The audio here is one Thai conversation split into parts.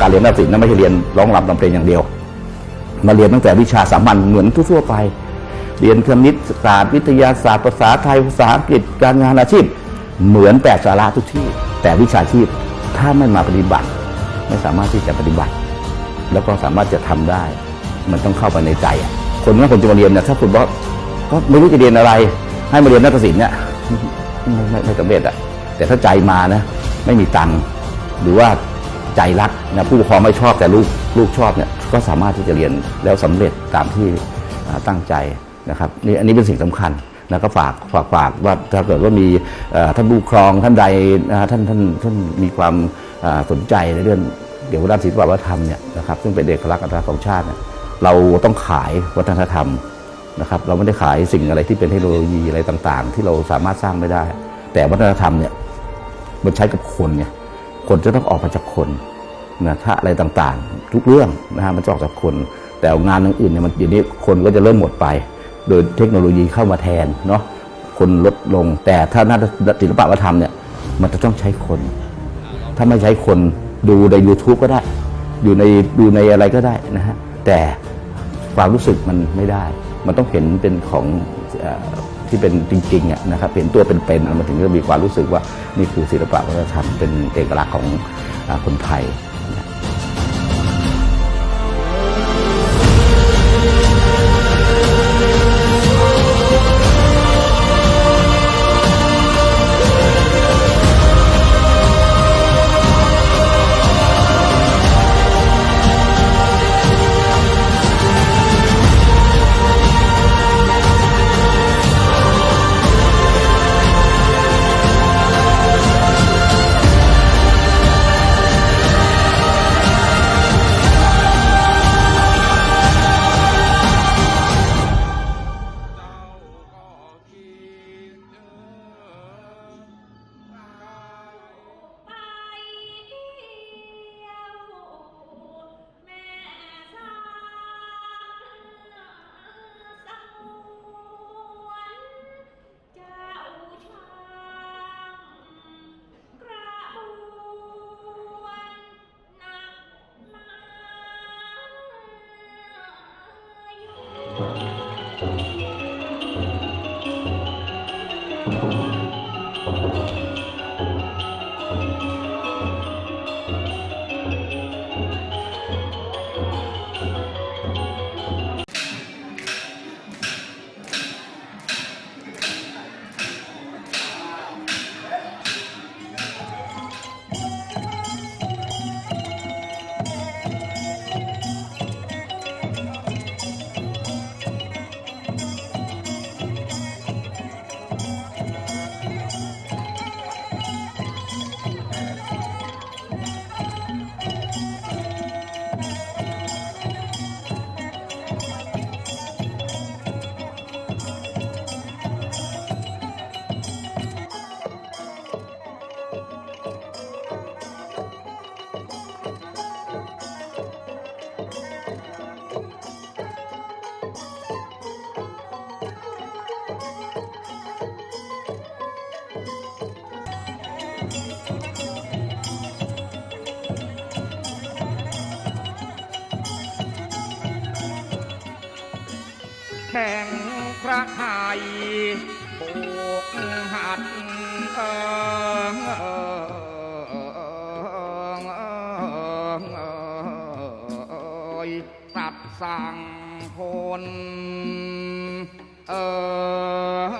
การเรียนนาฏศิลป์นั้นไม่ใช่เรียนร้องรำทำเพลงอย่างเดียว มาเรียนตั้งแต่วิชาสามัญเหมือนทั่วไป เรียนคณิตศาสตร์วิทยาศาสตร์ภาษาไทยภาษาอังกฤษการงานอาชีพ เหมือนแปดสาระทุกที่ แต่วิชาชีพถ้าไม่มาปฏิบัติ ไม่สามารถที่จะปฏิบัติ แล้วก็สามารถจะทำได้ มันต้องเข้าไปในใจ คนเมื่อคนจะมาเรียนเนี่ยถ้าคุณบอกก็ไม่รู้จะเรียนอะไร ให้มาเรียนนาฏศิลป์เนี่ยไม่ไม่ไม่สำเร็จอะแต่ถ้าใจมานะ ไม่มีตังค์หรือว่า ใจรักนะผู้ปกครองไม่ชอบแต่ลูกลูกชอบเนี่ยก็สามารถที่จะเรียนแล้วสำเร็จตามที่ตั้งใจนะครับนี่อันนี้เป็นสิ่งสำคัญนะก็ฝากฝากฝากว่าถ้าเกิดว่ามีท่านผู้ปกครองท่านใดนะฮะท่านท่านท่านมีความสนใจในเรื่องเกี่ยวกับด้านศิลปวัฒนธรรมเนี่ยนะครับซึ่งเป็นเอกลักษณ์อัตลักษณ์ของชาติเนี่ยเราต้องขายวัฒนธรรมนะครับ เราไม่ได้ขายสิ่งอะไรที่เป็นเทคโนโลยีอะไรต่างๆ ที่เราสามารถสร้างไม่ได้ แต่วัฒนธรรมเนี่ยมันใช้กับคนไง คนจะต้องออกมาจากคนนะถ้าอะไรต่างๆ ทุกเรื่องนะฮะมันจะออกจากคน แต่งานอื่นๆเนี่ยมันเดี๋ยวนี้คนก็จะเริ่มหมดไป โดยเทคโนโลยีเข้ามาแทนเนาะคนลดลง แต่ถ้านาศิลปะวัฒนธรรมเนี่ยมันจะต้องใช้คน ถ้าไม่ใช้คนดูใน YouTube ก็ได้ อยู่ในดูในอะไรก็ได้นะฮะแต่ความรู้สึกมันไม่ได้ มันต้องเห็นเป็นของ ที่เป็นจริงๆนะครับเห็นตัวเป็นๆมันถึงจะมีความรู้สึกว่านี่คือศิลปะวัฒนธรรมเป็นเอกลักษณ์ของคนไทย แบ่งพระไทยโบกหัดเอิงเอิงเอยสัตว์สั่งคนเอิง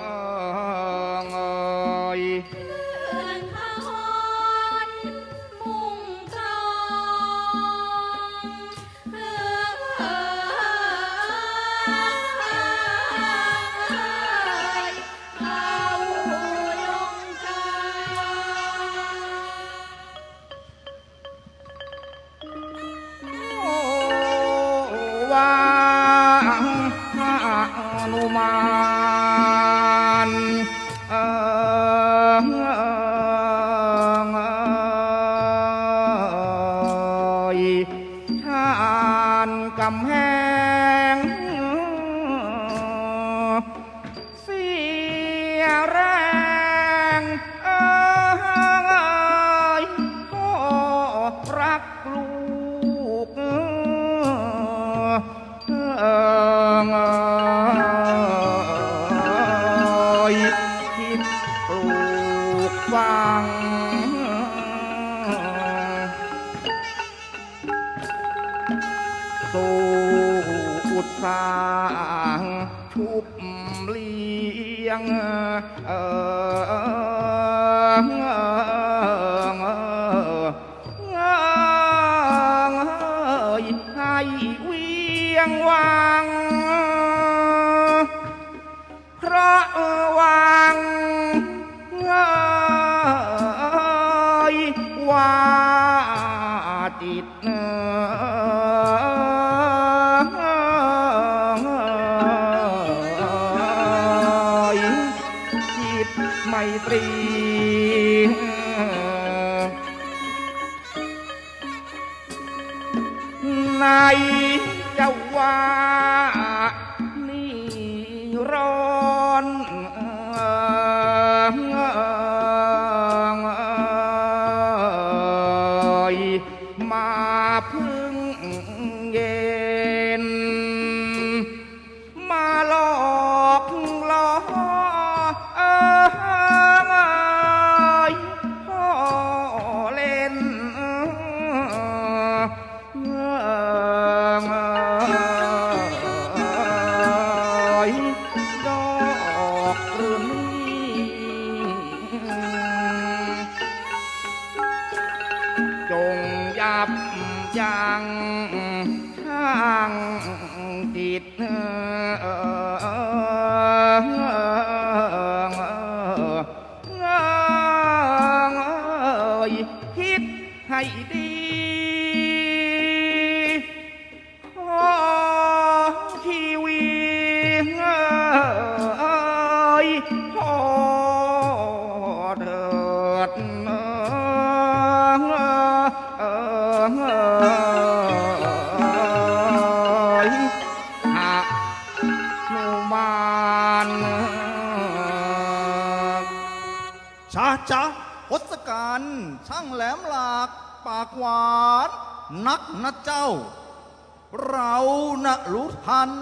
ปลูกฝัง สู่อุตสาหชุบเลี้ยงเออยให้เวียงวังเพราะ ไมตรีนายเจ้าว่านี่รอ ด หนุมานชาจ้าพศการช่างแหลมหลากปากหวาน นักนะเจ้า เรานะรู้ทัน